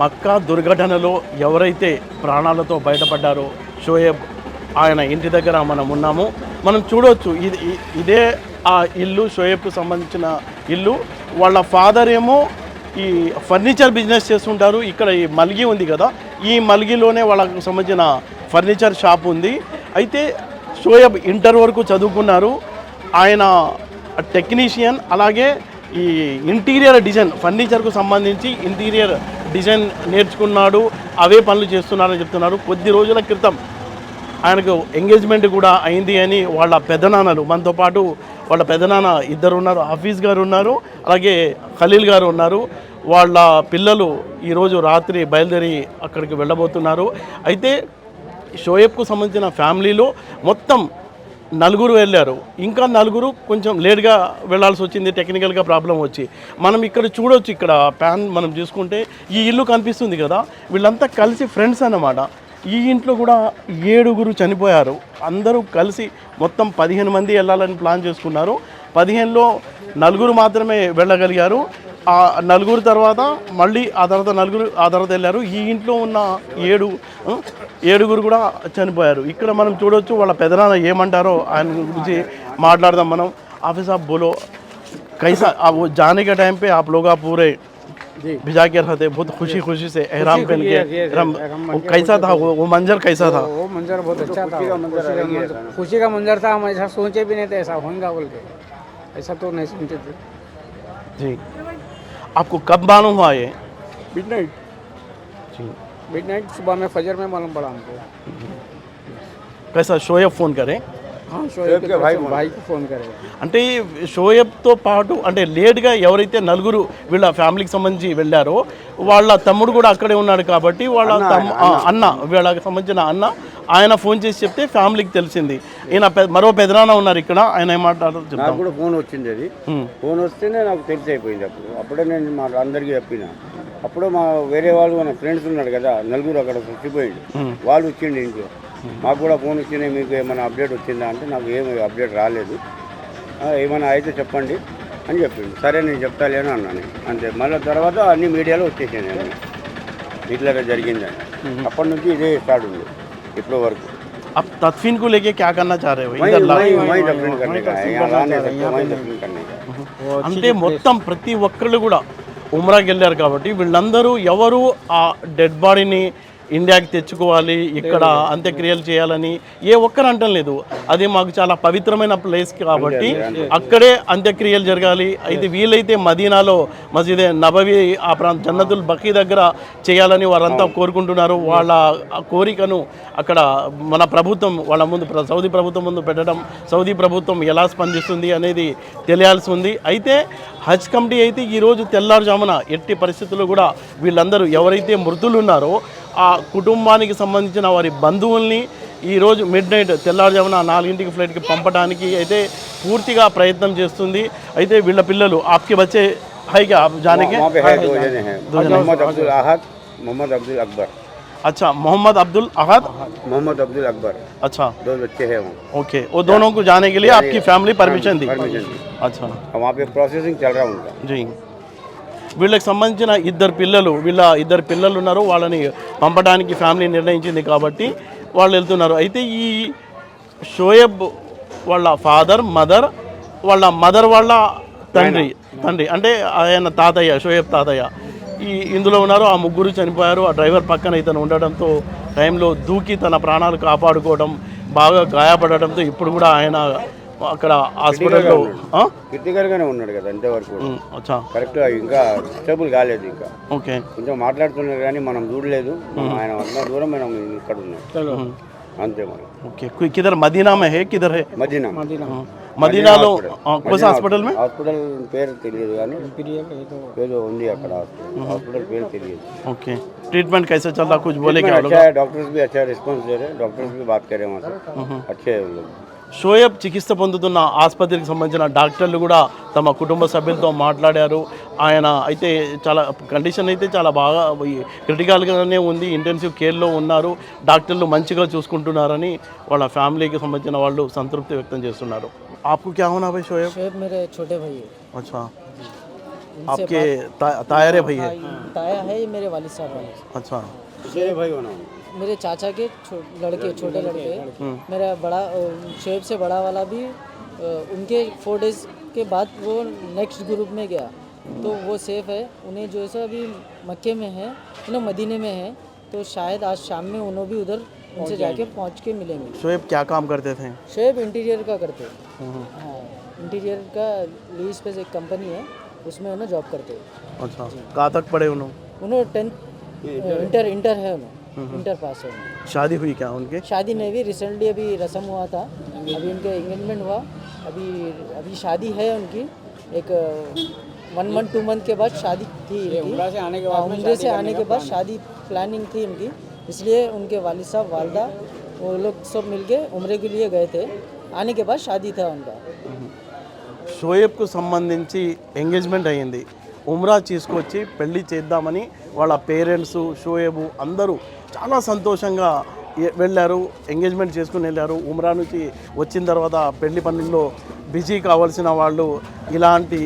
మక్కా దుర్ఘటనలో ఎవరైతే ప్రాణాలతో బయటపడ్డారో షోయబ్ ఆయన ఇంటి దగ్గర మనం ఉన్నాము. మనం చూడవచ్చు ఇది ఇదే ఆ ఇల్లు షోయబ్కు సంబంధించిన ఇల్లు. వాళ్ళ ఫాదర్ ఏమో ఈ ఫర్నిచర్ బిజినెస్ చేస్తుంటారు. ఇక్కడ ఈ మల్గి ఉంది కదా ఈ మల్గిలోనే వాళ్ళకు సంబంధించిన ఫర్నిచర్ షాప్ ఉంది. అయితే షోయబ్ ఇంటర్ వరకు చదువుకున్నారు. ఆయన టెక్నీషియన్ అలాగే ఈ ఇంటీరియర్ డిజైన్ ఫర్నిచర్కు సంబంధించి ఇంటీరియర్ డిజైన్ నేర్చుకున్నాడు అవే పనులు చేస్తున్నారని చెప్తున్నారు. కొద్ది రోజుల క్రితం ఆయనకు ఎంగేజ్మెంట్ కూడా అయింది అని వాళ్ళ పెదనాన్నలు మనతో పాటు వాళ్ళ పెదనాన్న ఇద్దరు ఉన్నారు హఫీజ్ గారు ఉన్నారు అలాగే ఖలీల్ గారు ఉన్నారు. వాళ్ళ పిల్లలు ఈరోజు రాత్రి బయలుదేరి అక్కడికి వెళ్ళబోతున్నారు. అయితే షోయబ్కు సంబంధించిన ఫ్యామిలీలో మొత్తం నలుగురు వెళ్ళారు. ఇంకా నలుగురు కొంచెం లేట్గా వెళ్ళాల్సి వచ్చింది టెక్నికల్గా ప్రాబ్లం వచ్చి. మనం ఇక్కడ చూడొచ్చు ఇక్కడ ప్యాన్ మనం చూసుకుంటే ఈ ఇల్లు కనిపిస్తుంది కదా వీళ్ళంతా కలిసి ఫ్రెండ్స్ అన్నమాట. ఈ ఇంట్లో కూడా ఏడుగురు చనిపోయారు. అందరూ కలిసి మొత్తం పదిహేను మంది వెళ్ళాలని ప్లాన్ చేసుకున్నారు. పదిహేనులో నలుగురు మాత్రమే వెళ్ళగలిగారు. ఆ నలుగురు తర్వాత మళ్ళీ ఆ తర్వాత నలుగురు ఆ తర్వాత వెళ్ళారు ఈ ఇంట్లో ఉన్న ఏడు ఆ, ఏడుగురు కూడా చనిపోయారు ఇక్కడ మనం చూడొచ్చు వాళ్ళ పెదనాన్న ఏమంటారో ఆయన గురించి మాట్లాడదాం మనం ఆఫీస్ ఆఫ్ బోలో कैसा आप वो जाने के टाइम पे आप लोग आप पूरे भिजा के रहते बहुत खुशी खुशी से एहराम पहन के एहराम वो कैसा था वो वो मंजर कैसा था वो मंजर बहुत अच्छा था खुशी का मंजर खुशी का मंजर था हम ऐसा सोचे भी नहीं थे ऐसा होगा बोल के ऐसा तो नहीं सोचे थे जी आपको कब मालूम हुआ ये मिड नाइट जी मिड नाइट सुबह में फजर में मालूम पड़ा हमको कैसा शोएब फ़ोन करें हाँ शोएब के भाई भाई को फोन करेगा అంటే ఈ షోయబ్తో పాటు అంటే లేట్గా ఎవరైతే నలుగురు వీళ్ళ ఫ్యామిలీకి సంబంధించి వెళ్ళారో వాళ్ళ తమ్ముడు కూడా అక్కడే ఉన్నాడు కాబట్టి వాళ్ళ తమ్ ఆ, అన్న వీళ్ళకి సంబంధించిన అన్న ఆయన ఫోన్ చేసి చెప్తే ఫ్యామిలీకి తెలిసింది. ఈయన మరో పెదనాన్న ఉన్నారు ఇక్కడ ఆయన ఏం మాట్లాడారో నాకు కూడా ఫోన్ వచ్చింది అది. ఫోన్ వస్తేనే నాకు తెలిసి అయిపోయింది అప్పుడు. అప్పుడే నేను మా అందరికీ చెప్పిన. అప్పుడు మా వేరే వాళ్ళు మన ఫ్రెండ్స్ ఉన్నాడు కదా నలుగురు అక్కడ చచ్చిపోయింది వాళ్ళు వచ్చిండు ఇంట్లో. మాకు కూడా ఫోన్ వచ్చినాయి మీకు ఏమైనా అప్డేట్ వచ్చిందా అంటే నాకు ఏమి అప్డేట్ రాలేదు. ఏమైనా అయితే చెప్పండి అని చెప్పిండు. సరే నేను చెప్తాలే అని అన్నాను అంతే. మళ్ళీ తర్వాత అన్ని మీడియాలో వచ్చేసాను నేను ఇట్లా జరిగిందని. అప్పటి నుంచి ఇదే స్టార్ట్ ఉంది. ఇప్పటి వరకు अब तदफीन को लेके क्या करना चाह रहे हो वही इधर ला- वही वही दफन करने का है यहाँ ला नहीं सकते वही दफन करने का అంటే మొత్తం ప్రతి ఒక్కళ్ళు కూడా ఉమ్రాకి వెళ్ళారు కాబట్టి వీళ్ళందరూ ఎవరు ఆ డెడ్ బాడీని ఇండియాకి తెచ్చుకోవాలి ఇక్కడ అంత్యక్రియలు చేయాలని ఏ ఒక్కరు అంటం లేదు. అది మాకు చాలా పవిత్రమైన ప్లేస్ కాబట్టి అక్కడే అంత్యక్రియలు జరగాలి. అయితే వీలైతే మదీనాలో మసీదే నబవి ఆ ప్రాంత జన్నతుల్ బకీ దగ్గర చేయాలని వారంతా కోరుకుంటున్నారు. వాళ్ళ కోరికను అక్కడ మన ప్రభుత్వం వాళ్ళ ముందు సౌదీ ప్రభుత్వం ముందు పెట్టడం సౌదీ ప్రభుత్వం ఎలా స్పందిస్తుంది అనేది తెలియాల్సి ఉంది. అయితే హజ్ కమిటీ అయితే ఈరోజు తెల్లారుజామున ఎట్టి పరిస్థితుల్లో కూడా వీళ్ళందరూ ఎవరైతే మృతులు ఉన్నారో ఆ కుటుంబానికి సంబంధించిన వారి బంధువుల్ని ఈరోజు మిడ్ నైట్ తెల్లారుజామున నాలుగింటికి ఫ్లైట్కి పంపడానికి అయితే పూర్తిగా ప్రయత్నం చేస్తుంది అయితే వీళ్ళ పిల్లలు ఆప్కి వచ్చే హైగా జానేకి वहाँ पे है दो जने हैं मोहम्मद अब्दुल अहद मोहम्मद अब्दुल अकबर अच्छा मोहम्मद अब्दुल अहद मोहम्मद अब्दुल अकबर अच्छा दो बच्चे हैं वहाँ ओके वो दोनों को जाने के लिए आपकी फैमिली परमिशन दी परमिशन दी अच्छा और वहाँ पे प्रोसेसिंग चल रहा है उनका జీ వీళ్ళకి సంబంధించిన ఇద్దరు పిల్లలు వీళ్ళ ఇద్దరు పిల్లలు ఉన్నారు వాళ్ళని పంపడానికి ఫ్యామిలీ నిర్ణయించింది కాబట్టి వాళ్ళు వెళ్తున్నారు. అయితే ఈ షోయబ్ వాళ్ళ ఫాదర్ మదర్ వాళ్ళ మదర్ వాళ్ళ తండ్రి తండ్రి అంటే ఆయన తాతయ్య షోయబ్ తాతయ్య. ఈ ఇందులో ఉన్నారు ఆ ముగ్గురు చనిపోయారు ఆ డ్రైవర్ పక్కన ఇతను ఉండడంతో టైంలో దూకి తన ప్రాణాలు కాపాడుకోవడం బాగా గాయపడడంతో ఇప్పుడు కూడా ఆయన అక్కడ హాస్పిటల్లో ఆ? క్రిటికల్గానే ఉన్నాడు కదా అంతవరకు కూడా. ఉమ్, అచ్చా కరెక్ట్ ఇంకా స్టేబుల్ కాలేదు ఇంకా ఓకే కొంచెం మాట్లాడుతున్నారు కానీ మనం చూడలేదు మనం ఆయన అంత దూరం మనం ఇక్కడ ఉన్నాం అంతే మనం ओके कोई किधर मदीना में है किधर है మదీనా हाँ, మదీనాలో కోస హాస్పిటల్ में హాస్పిటల్ పేరు తెలియదు కానీ ఏదో ఉంది అక్కడ హాస్పిటల్ హాస్పిటల్ పేరు తెలియదు ओके ट्रीटमेंट कैसे चल रहा कुछ बोले क्या अच्छा है डॉक्टर्स भी अच्छा रिस्पॉन्स दे रहे हैं डॉक्टर्स भी बात कर रहे हैं वहाँ से अच्छे हैं वो लोग షోయబ్ చికిత్స పొందుతున్న ఆసుపత్రికి సంబంధించిన డాక్టర్లు కూడా తమ కుటుంబ సభ్యులతో మాట్లాడారు ఆయన అయితే చాలా కండిషన్ అయితే చాలా బాగా క్రిటికల్గానే ఉంది ఇంటెన్సివ్ కేర్లో ఉన్నారు డాక్టర్లు మంచిగా చూసుకుంటున్నారని వాళ్ళ ఫ్యామిలీకి సంబంధించిన వాళ్ళు సంతృప్తి వ్యక్తం చేస్తున్నారు ఆపు క్యా హోనా భాయ్ షోయబ్ शोएब मेरे छोटे भाई है अच्छा आपके ता- तायरे भैया ताया है ये मेरे वालिद साहब वाले अच्छा शेरे भाई होना मेरे चाचा के छो, लड़के छोटे लड़के। मेरा बड़ा शेब से बड़ा वाला भी उनके फोर डेज़ के बाद वो नेक्स्ट ग्रुप में गया। तो वो सेफ़ है। उन्हें जो है सो अभी मक्के में है उन्हें मदीने में है। तो शायद आज शाम में उन्होंने भी उधर उनसे जाके पहुँच के मिलेंगे। शोएब क्या काम करते थे? शेब इंटीरियर का करते। हाँ इंटीरियर का लीज पे एक कंपनी है उसमें उन्हें जॉब करते। अच्छा। कहाँ तक पढ़े उन्होंने उन्होंने टेंथ इंटर इंटर है उन्हें। इंटर पास है उन्हें शादी हुई क्या उनके शादी नहीं हुई रिसेंटली अभी रस्म हुआ था अभी उनका एंगेजमेंट हुआ अभी अभी शादी है उनकी एक वन मंथ टू मंथ के बाद शादी थी इनकी। उम्रा से आने के हाँ, उम्रे से आने के बाद शादी प्लानिंग थी इनकी इसलिए उनके वालिद साहब वालदा वो लोग सब मिलके उम्रे के लिए गए थे आने के बाद शादी था उनका షోయబ్కు సంబంధించి ఎంగేజ్మెంట్ అయ్యింది ఉమ్రా తీసుకొచ్చి పెళ్లి చేద్దామని వాళ్ళ పేరెంట్స్ షోయబు అందరూ చాలా సంతోషంగా వెళ్ళారు ఎంగేజ్మెంట్ చేసుకుని వెళ్ళారు. ఉమ్రా నుంచి వచ్చిన తర్వాత పెళ్ళి పనుల్లో బిజీ కావాల్సిన వాళ్ళు ఇలాంటి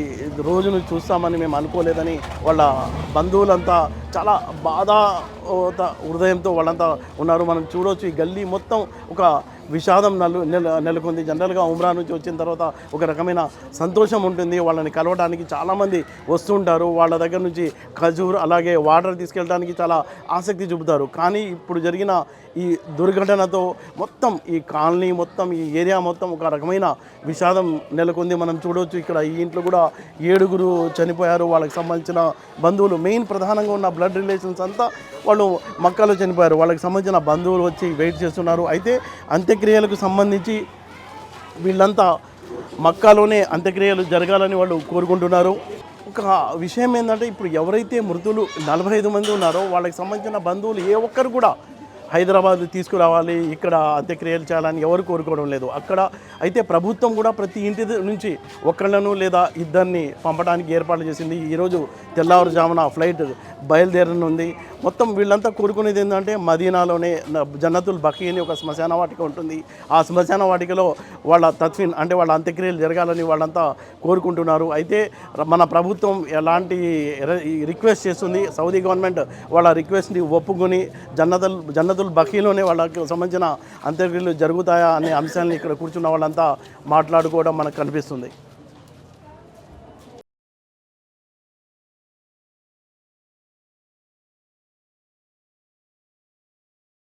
రోజును చూస్తామని మేము అనుకోలేదని వాళ్ళ బంధువులంతా చాలా బాధ హృదయంతో వాళ్ళంతా ఉన్నారు. మనం చూడవచ్చు ఈ గల్లీ మొత్తం ఒక విషాదం నెల నెల నెలకొంది. జనరల్గా ఉమ్రా నుంచి వచ్చిన తర్వాత ఒక రకమైన సంతోషం ఉంటుంది. వాళ్ళని కలవడానికి చాలామంది వస్తుంటారు. వాళ్ళ దగ్గర నుంచి ఖజూర్ అలాగే వాటర్ తీసుకెళ్ళడానికి చాలా ఆసక్తి చూపుతారు. కానీ ఇప్పుడు జరిగిన ఈ దుర్ఘటనతో మొత్తం ఈ కాలనీ మొత్తం ఈ ఏరియా మొత్తం ఒక రకమైన విషాదం నెలకొంది. మనం చూడవచ్చు ఇక్కడ ఈ ఇంట్లో కూడా ఏడుగురు చనిపోయారు. వాళ్ళకి సంబంధించిన బంధువులు మెయిన్ ప్రధానంగా ఉన్న బ్లడ్ రిలేషన్స్ అంతా వాళ్ళు మక్కలు చనిపోయారు. వాళ్ళకి సంబంధించిన బంధువులు వచ్చి వెయిట్ చేస్తున్నారు. అయితే అంత్యక్రియలకు సంబంధించి వీళ్ళంతా మక్కాలోనే అంత్యక్రియలు జరగాలని వాళ్ళు కోరుకుంటున్నారు. ఒక విషయం ఏంటంటే ఇప్పుడు ఎవరైతే మృతులు నలభై ఐదు మంది ఉన్నారో వాళ్ళకి సంబంధించిన బంధువులు ఏ ఒక్కరు కూడా హైదరాబాద్ తీసుకురావాలి ఇక్కడ అంత్యక్రియలు చేయాలని ఎవరు కోరుకోవడం లేదు. అక్కడ అయితే ప్రభుత్వం కూడా ప్రతి ఇంటి నుంచి ఒకళ్ళను లేదా ఇద్దరిని పంపడానికి ఏర్పాట్లు చేసింది. ఈరోజు తెల్లవారుజామున ఫ్లైట్ బయలుదేరనుంది మొత్తం వీళ్ళంతా కోరుకునేది ఏంటంటే మదీనాలోనే జన్నతుల్ బకీ అని ఒక శ్మశాన వాటిక ఉంటుంది. ఆ శ్మశాన వాటికలో వాళ్ళ తత్విన్ అంటే వాళ్ళ అంత్యక్రియలు జరగాలని వాళ్ళంతా కోరుకుంటున్నారు. అయితే మన ప్రభుత్వం ఎలాంటి ఈ రిక్వెస్ట్ చేస్తుంది? సౌదీ గవర్నమెంట్ వాళ్ళ రిక్వెస్ట్ని ఒప్పుకొని జన్నతుల్ జన్నతుల్ బకీలోనే వాళ్ళకి సంబంధించిన అంత్యక్రియలు జరుగుతాయా అనే అంశాన్ని ఇక్కడ కూర్చున్న వాళ్ళంతా మాట్లాడుకోవడం మనకు కనిపిస్తుంది.